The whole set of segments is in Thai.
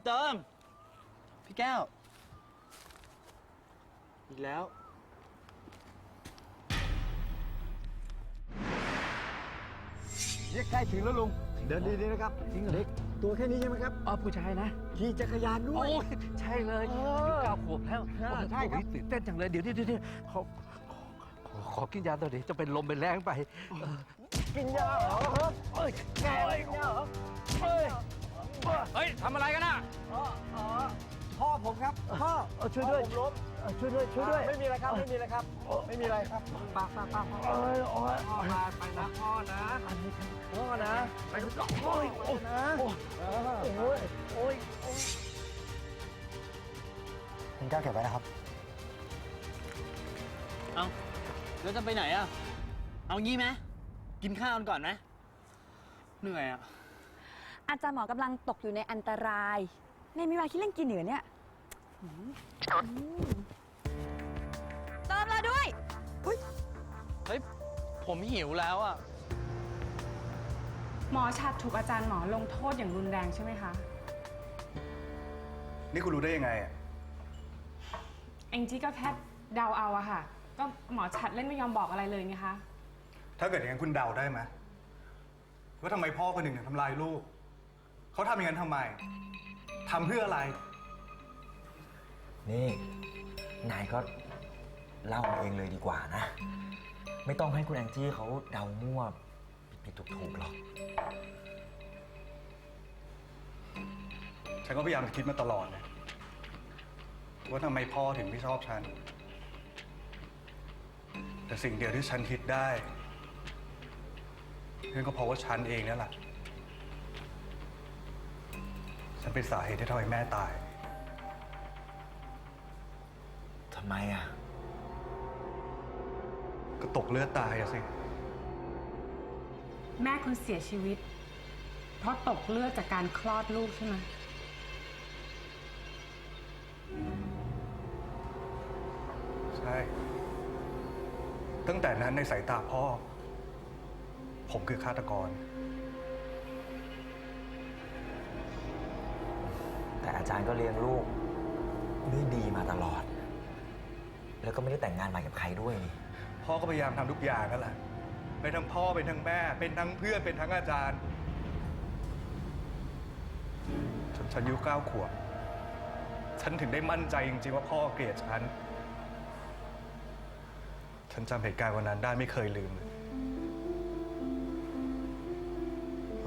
พี่เติม พี่แก้ว อีกแล้ว เรียกใกล้ถึงแล้วลุง เดินดีๆนะครับจริงเล็ก ตัวแค่นี้ใช่ไหมครับ อ๋อผู้ชายนะ ขี่จักรยานด้วโอ้ยยใช่เลยเอออายุเก้าขวบแล้วใช่โอ้ยใช่ครับ ตื่นเต้นจังเลย เดี๋ยวเดี๋ยวเดี๋ยวขอขอขอขอกินยาตัวนี้จะเป็นลมเป็นแรงไปเออกินยาเหรอครับเอ้ยแกกินยาเหรอเอ้ย เฮ้ยทำอะไรกันน่ะอ๋ออ๋อพ่อผมครับพ่อเออช่วยด้วยพ่อผมล้มเออช่วยด้วยช่วยด้วยไม่มีอะไรครับไม่มีอะไรครับ ไม่มีอะไรครับปากปากปากเอ้ยโอ้ยพ่อมาไปนะพ่อนะอันนี้ครับพ่อนะไปดูก่อนโอ้ยโอ้ยนะโอ้ยเออโอ้ยโอ้ยโอ้ยคุณก้าวเก็บไว้นะครับเอาแล้วจะไปไหนอะเอางี้ไหมกินข้าวกันก่อนไหมเหนื่อยอะ อาจารย์หมอกำลังตกอยู่ในอันตราย ในมีเวลาคิดเรื่องกินเหนือเนี่ยอืมเติมเราด้วยเฮ้ย ผมหิวแล้วอะ หมอฉัดถูกอาจารย์หมอลงโทษอย่างรุนแรงใช่ไหมคะ นี่คุณรู้ได้ยังไงอะเองจี้ก็แค่เดาเอาอะค่ะ ก็หมอฉัดเล่นไม่ยอมบอกอะไรเลยไงคะ ถ้าเกิดอย่างนั้นคุณเดาได้ไหมว่าทำไมพ่อคนหนึ่งถึงทำลายลูก เขาทำอย่างนั้นทำไมทำเพื่ออะไร นี่ นายก็เล่าเองเลยดีกว่านะ ไม่ต้องให้คุณแองจี้เขาเดามั่วผิดๆถูกๆหรอก ฉันก็พยายามจะคิดมาตลอดนะว่าทำไมพ่อถึงไม่ชอบฉัน แต่สิ่งเดียวที่ฉันคิดได้นั่นก็เพราะว่าฉันเองนั่นแหละ ฉันเป็นสาเหตุที่ทำให้แม่ตาย ทำไมอะ ก็ตกเลือดตายอะสิ แม่คุณเสียชีวิต เพราะตกเลือดจากการคลอดลูกใช่ไหมใช่ ตั้งแต่นั้นในสายตาพ่อ ผมคือฆาตกร อาจารย์ก็เลี้ยงลูกด้วยดีมาตลอด แล้วก็ไม่ได้แต่งงานใหม่กับใครด้วยนี่พ่อก็พยายามทำทุกอย่างนั่นแหละเป็นทั้งพ่อเป็นทั้งแม่ เป็นทั้งเพื่อนเป็นทั้งอาจารย์จนฉันอายุเก้าขวบฉันถึงได้มั่นใจจริงๆว่าพ่อเกลียดฉัน ฉันจำเหตุการณ์วันนั้นได้ไม่เคยลืมเลย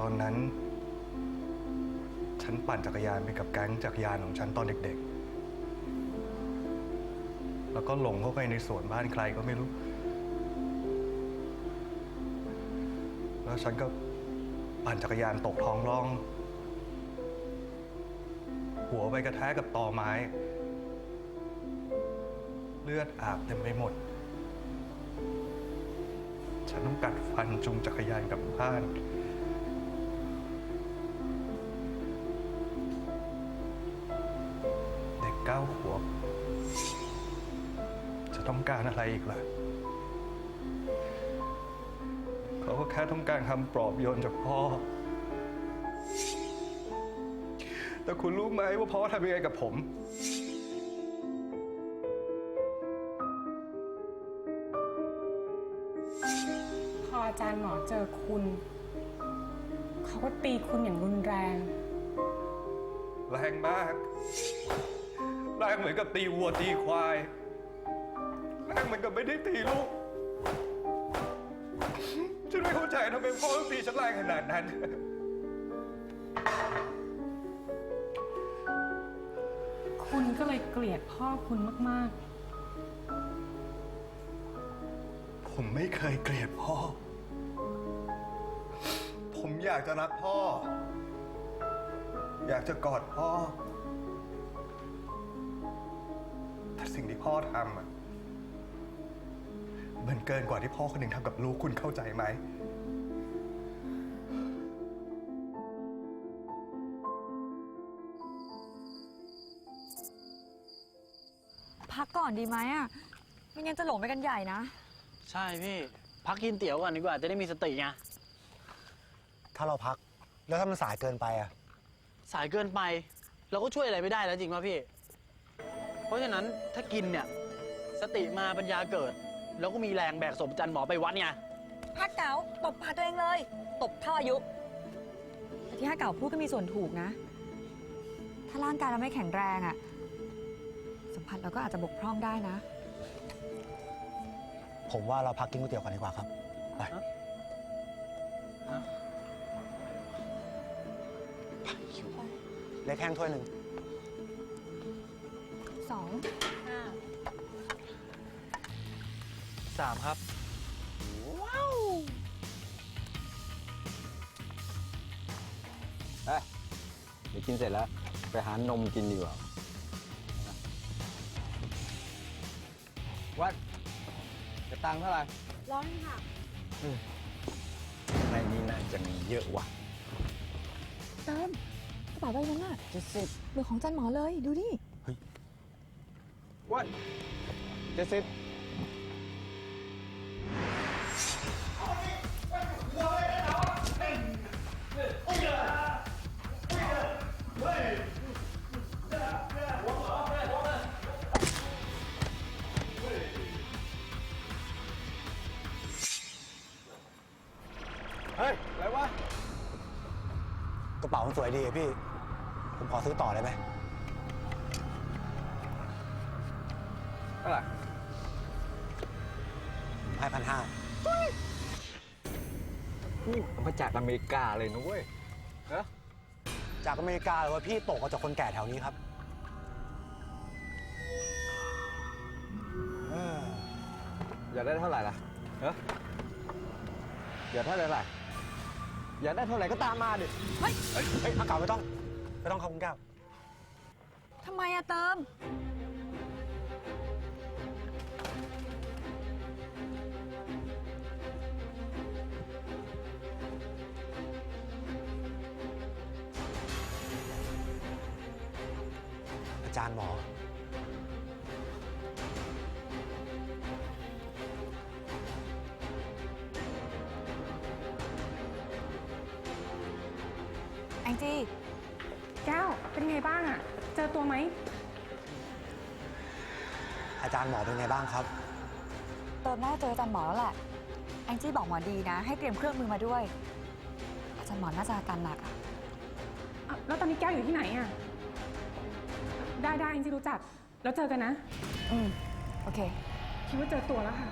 ตอนนั้น ฉันปั่นจักรยานไปกับแก๊งจักรยานของฉันตอนเด็กๆ แล้วก็หลงเข้าไปในสวนบ้านใครก็ไม่รู้ แล้วฉันก็ปั่นจักรยานตกท้องร่อง หัวไปกระแทกกับตอไม้ เลือดอาบเต็มไปหมด ฉันต้องกัดฟันจูงจักรยานกลับบ้าน เด็กเก้าขวบ จะต้องการอะไรอีกล่ะ เขาก็แค่ต้องการคำปลอบโยนจากพ่อ แต่คุณรู้ไหมว่าพ่อทำยังไงกับผมพออาจารย์หมอเจอคุณ เขาก็ตีคุณอย่างรุนแรง แรงมาก แรงเหมือนกับตีวัวตีควาย แรงเหมือนกับไม่ได้ตีลูก ฉันไม่เข้าใจทำไมพ่อต้องตีฉันแรงขนาดนั้น คุณก็เลยเกลียดพ่อคุณมาก ผมไม่เคยเกลียดพ่อ ผมอยากจะรักพ่อ อยากจะกอดพ่อ สิ่งที่พ่อทำอะมันเกินกว่าที่พ่อคนหนึ่งทำกับลูกคุณเข้าใจไหม พักก่อนดีไหมอะไม่งั้นจะหลงไปกันใหญ่นะ ใช่พี่ พักกินเตี๋ยวก่อนดีกว่าจะได้มีสติไงถ้าเราพัก แล้วถ้ามันสายเกินไปอะสายเกินไป เราก็ช่วยอะไรไม่ได้แล้วจริงป่ะพี่ เพราะฉะนั้นถ้ากินเนี่ย สติมาปัญญาเกิด แล้วก็มีแรงแบกศพอาจันหมอไปวัดไงฮักเก๋าตบปากตัวเองเลย ตบเท่าอายุแต่ที่ฮักเก๋าพูดก็มีส่วนถูกนะ ถ้าร่างกายเราไม่แข็งแรงอะสัมผัสเราก็อาจจะบกพร่องได้นะ ผมว่าเราพักกินก๋วยเตี๋ยวก่อนดีกว่าครับ ไปเล็กแห้งถ้วยหนึ่ง สองสามครับเอ้ยเดี๋ยวกินเสร็จแล้ว ไปหานมกินดีกว่าวัดจะตังค์เท่าไหร่ร้อยค่ะ ในนี้น่าจะมีเยอะว่ะ เติมกระเป๋าใบนั้นน่ะเจ็ดสิบเหมือนของจันหมอเลย ดูดิ วัดเจ็ดสิบเฮ้ย อะไรวะ กระเป๋ามันสวยดีอะพี่ ผมขอซื้อต่อได้ไหม ให้พันห้านี่มาจากอเมริกาเลยนะเว้ยจากอเมริกาหรือว่าพี่ตกมาจากคนแก่แถวนี้ครับเอออยากได้เท่าไหร่ล่ะเอออยากได้เท่าไหร่อยากได้เท่าไหร่ก็ตามมาดิ เฮ้ย เฮ้ยอาเก่าไม่ต้อง ไม่ต้องครับคุณแก้ว ทำไมอะเติม จารย์หมอ แองจี้แก้ว เป็นไงบ้างอะเจอตัวไหม อาจารย์หมอเป็นไงบ้างครับเติมน่าจะเจออาจารย์หมอแล้วแหละ แองจี้บอกหมอดีนะ ให้เตรียมเครื่องมือมาด้วย อาจารย์หมอน่าจะอาการหนักอะอะ แล้วตอนนี้แก้วอยู่ที่ไหนอะ ได้ได้จริงๆรู้จัก แล้วเจอกันนะ อืม โอเค คิดว่าเจอตัวแล้วค่ะ